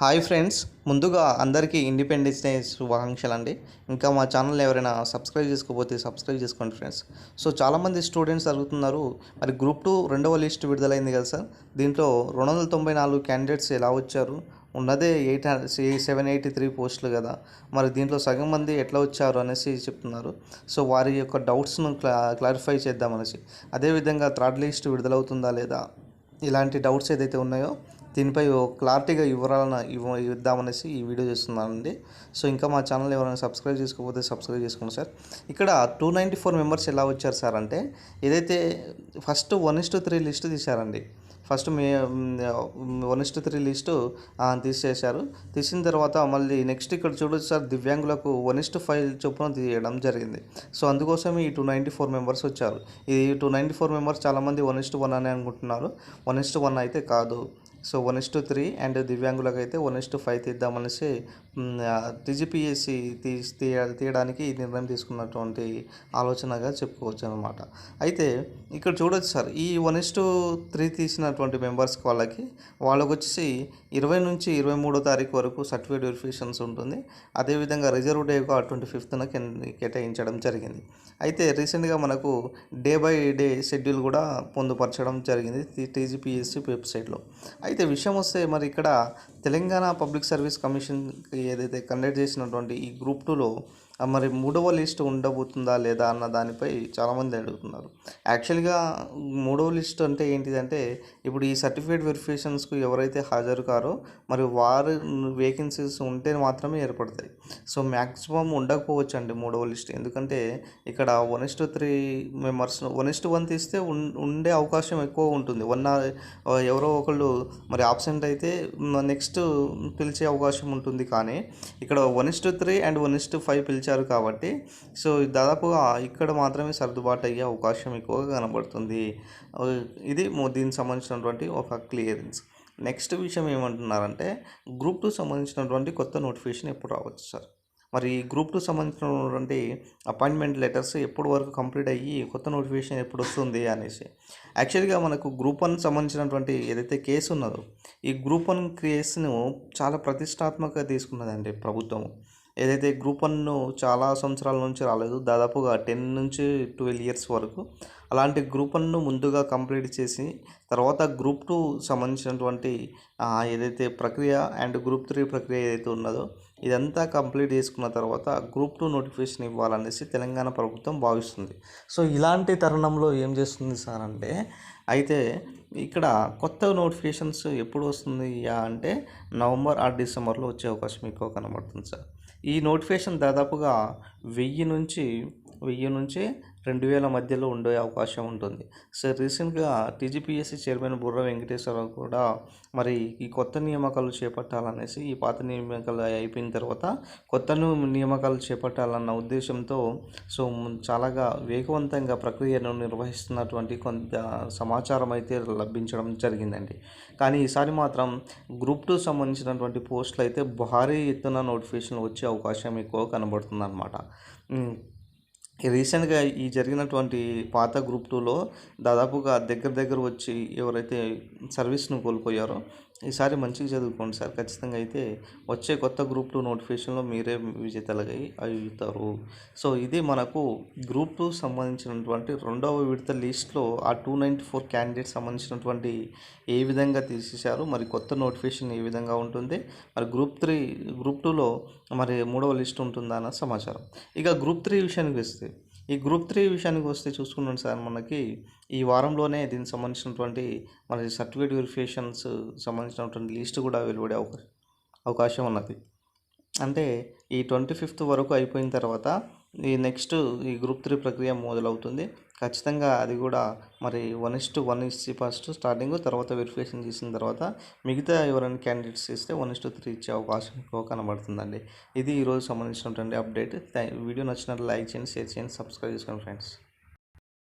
Hi friends ముందుగా అందరికీ independence day శుభాకాంక్షలు అండి ఇంకా మా ఛానల్ ఎవరైనా సబ్స్క్రైబ్ చేసుకోకపోతే సబ్స్క్రైబ్ చేసుకోండి ఫ్రెండ్స్. సో చాలామంది స్టూడెంట్స్ అడుగుతున్నారు మరి గ్రూప్ టూ రెండవ లిస్ట్ విడుదలైంది కదా సార్? దీంట్లో రెండు వందల తొంభై నాలుగు క్యాండిడేట్స్ ఎలా వచ్చారు? ఉన్నదే ఎయిట్ సెవెన్ ఎయిటీ త్రీ పోస్టులు కదా. మరి దీంట్లో సగం మంది ఎట్లా వచ్చారు అనేసి చెప్తున్నారు. సో వారి యొక్క డౌట్స్ను క్లా క్లారిఫై చేద్దామనేసి. అదేవిధంగా థర్డ్ లిస్ట్ విడుదలవుతుందా లేదా? ఇలాంటి డౌట్స్ ఏదైతే ఉన్నాయో దీనిపై ఓ క్లారిటీగా వివరాలను ఇవ్వ ఇద్దామనేసి ఈ వీడియో చేస్తున్నానండి. సో ఇంకా మా ఛానల్ ఎవరైనా సబ్స్క్రైబ్ చేసుకోకపోతే సబ్స్క్రైబ్ చేసుకోండి సార్. ఇక్కడ టూ నైంటీ ఫోర్ మెంబర్స్ ఎలా వచ్చారు సార్ అంటే ఏదైతే first one is to three list తీశారండి. First may one is to three list తీసేశారు. తీసిన తర్వాత మళ్ళీ నెక్స్ట్ ఇక్కడ చూడొచ్చు సార్ దివ్యాంగులకు వన్ ఇస్ టు ఫైవ్ చొప్పున తీయడం జరిగింది. సో అందుకోసం ఈ టూ నైంటీ ఫోర్ మెంబర్స్ వచ్చారు. ఈ టూ నైంటీ ఫోర్ మెంబర్స్ చాలామంది వన్ ఇస్ట్ వన్ అని అనుకుంటున్నారు. వన్ ఇస్ట్ టు వన్ అయితే కాదు. So one is to three and దివ్యాంగులకు అయితే వన్ ఇస్ టు ఫైవ్ తీద్దామనేసి టీజీపీఎస్సి తీ తీయడానికి ఈ నిర్ణయం తీసుకున్నటువంటి ఆలోచనగా చెప్పుకోవచ్చు అనమాట అయితే ఇక్కడ చూడొచ్చు సార్ ఈ వన్ ఇస్ టు త్రీ తీసినటువంటి మెంబర్స్కి వాళ్ళకి వాళ్ళకి వచ్చేసి ఇరవై నుంచి ఇరవై మూడో తారీఖు వరకు సర్టిఫికేట్ వెరిఫికేషన్స్ ఉంటుంది. అదేవిధంగా రిజర్వ్ డేగా ట్వంటీ ఫిఫ్త్న కేటాయించడం జరిగింది. అయితే రీసెంట్గా మనకు డే బై డే షెడ్యూల్ కూడా పొందుపరచడం జరిగింది టీజీపీఎస్సీ వెబ్సైట్లో. అయితే అయితే విషయం వస్తే మరి ఇక్కడ తెలంగాణ పబ్లిక్ సర్వీస్ కమిషన్ ఏదైతే కండక్ట్ చేసినటువంటి ఈ గ్రూప్ టూలో మరి మూడవ లిస్ట్ ఉండబోతుందా లేదా అన్న దానిపై చాలామంది అడుగుతున్నారు. యాక్చువల్గా మూడవ లిస్ట్ అంటే ఏంటిదంటే ఇప్పుడు ఈ సర్టిఫికేట్ వెరిఫికేషన్స్కు ఎవరైతే హాజరు కారో మరి వారు వేకెన్సీస్ ఉంటే మాత్రమే ఏర్పడతాయి. సో మ్యాక్సిమం ఉండకపోవచ్చు అండి మూడవ లిస్ట్. ఎందుకంటే ఇక్కడ one is to three members one is to one తీస్తే ఉండే అవకాశం ఎక్కువ ఉంటుంది. వన్ ఎవరో ఒకళ్ళు మరి ఆబ్సెంట్ అయితే నెక్స్ట్ పిలిచే అవకాశం ఉంటుంది. కానీ ఇక్కడ one is to three and one is to five పిలిచే ఇచ్చారు కాబట్టి. సో దాదాపుగా ఇక్కడ మాత్రమే సర్దుబాటు అయ్యే అవకాశం ఎక్కువగా కనబడుతుంది. ఇది దీనికి సంబంధించినటువంటి ఒక క్లియరెన్స్. నెక్స్ట్ విషయం ఏమంటున్నారంటే గ్రూప్ టూ సంబంధించినటువంటి కొత్త నోటిఫికేషన్ ఎప్పుడు రావచ్చు సార్? మరి గ్రూప్ టూ సంబంధించినటువంటి అపాయింట్మెంట్ లెటర్స్ ఎప్పుడు వరకు కంప్లీట్ అయ్యి కొత్త నోటిఫికేషన్ ఎప్పుడు వస్తుంది అనేసి. యాక్చువల్గా మనకు గ్రూప్ వన్ సంబంధించినటువంటి ఏదైతే కేసు ఉన్నదో ఈ గ్రూప్ వన్ కేసును చాలా ప్రతిష్టాత్మకంగా తీసుకున్నదండి ప్రభుత్వం ఏదైతే గ్రూప్ వన్ చాలా సంవత్సరాల నుంచి రాలేదు దాదాపుగా టెన్ నుంచి ట్వెల్వ్ ఇయర్స్ వరకు. అలాంటి గ్రూప్ వన్ను ముందుగా కంప్లీట్ చేసి తర్వాత గ్రూప్ టూ సంబంధించినటువంటి ఏదైతే ప్రక్రియ అండ్ గ్రూప్ త్రీ ప్రక్రియ ఏదైతే ఉన్నదో ఇదంతా కంప్లీట్ చేసుకున్న తర్వాత గ్రూప్ టూ నోటిఫికేషన్ ఇవ్వాలనేసి తెలంగాణ ప్రభుత్వం భావిస్తుంది. సో ఇలాంటి తరుణంలో ఏం చేస్తుంది సార్ అంటే అయితే ఇక్కడ కొత్త నోటిఫికేషన్స్ ఎప్పుడు వస్తుంది అంటే నవంబర్ ఆ డిసెంబర్లో వచ్చే అవకాశం ఎక్కువ కనబడుతుంది సార్. ఈ నోటిఫికేషన్ దాదాపుగా వెయ్యి నుంచి వెయ్యి నుంచి రెండు వేల మధ్యలో ఉండే అవకాశం ఉంటుంది. సో రీసెంట్గా టీజీపీఎస్సీ చైర్మన్ బుర్ర వెంకటేశ్వరరావు కూడా మరి ఈ కొత్త నియామకాలు చేపట్టాలనేసి ఈ పాత నియామకాలు అయిపోయిన తర్వాత కొత్త నియామకాలు చేపట్టాలన్న ఉద్దేశంతో సో చాలాగా వేగవంతంగా ప్రక్రియను నిర్వహిస్తున్నటువంటి కొంత సమాచారం అయితే లభించడం జరిగిందండి. కానీ ఈసారి మాత్రం గ్రూప్ టూ సంబంధించినటువంటి పోస్టులు అయితే భారీ ఎత్తున నోటిఫికేషన్ వచ్చే అవకాశం ఎక్కువ కనబడుతుంది అనమాట రీసెంట్గా ఈ జరిగినటువంటి పాత గ్రూప్ టూలో దాదాపుగా దగ్గర దగ్గర వచ్చి ఎవరైతే సర్వీస్ను కోల్పోయారో ఈసారి మంచిగా చదువుకోండి సార్. ఖచ్చితంగా అయితే వచ్చే కొత్త గ్రూప్ టూ నోటిఫికేషన్లో మీరే విజేతలుగా అవుతారు. సో ఇది మనకు గ్రూప్ టూ సంబంధించినటువంటి రెండవ విడత లిస్ట్లో ఆ టూ నైంటీ ఫోర్ క్యాండిడేట్ సంబంధించినటువంటి ఏ విధంగా తీసేశారు మరి కొత్త నోటిఫికేషన్ ఏ విధంగా ఉంటుంది మరి గ్రూప్ త్రీ గ్రూప్ టూలో మరి మూడవ లిస్ట్ ఉంటుందా అన్న సమాచారం. ఇక గ్రూప్ త్రీ విషయానికి వస్తే ఈ గ్రూప్ త్రీ విషయానికి వస్తే చూసుకున్నాం సార్ మనకి ఈ వారంలోనే దీనికి సంబంధించినటువంటి మన సర్టిఫికేట్ వెరిఫికేషన్స్ సంబంధించినటువంటి లిస్ట్ కూడా వెలువడే అవకాశం అవకాశం ఉన్నది. అంటే ఈ ట్వంటీ ఫిఫ్త్ వరకు అయిపోయిన తర్వాత ఈ నెక్స్ట్ ఈ గ్రూప్ త్రీ ప్రక్రియ మొదలవుతుంది. ఖచ్చితంగా అది కూడా మరి one is to one is first starting తర్వాత వెరిఫికేషన్ చేసిన తర్వాత మిగతా ఎవరైనా క్యాండిడేట్స్ ఇస్తే వన్ ఇస్ టు త్రీ ఇచ్చే అవకాశం ఎక్కువ కనబడుతుందండి. ఇది ఈరోజు సంబంధించినటువంటి అప్డేట్. వీడియో నచ్చినట్లు లైక్ చేయండి షేర్ చేయండి సబ్స్క్రైబ్ చేసుకోండి ఫ్రెండ్స్.